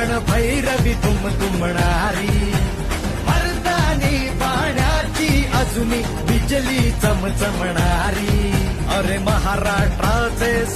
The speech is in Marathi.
रण भैरवी तुम तुमणारी. मर्दानी पाण्याची अजूनी बिजली चमचमणारी. अरे महाराष्ट्राचे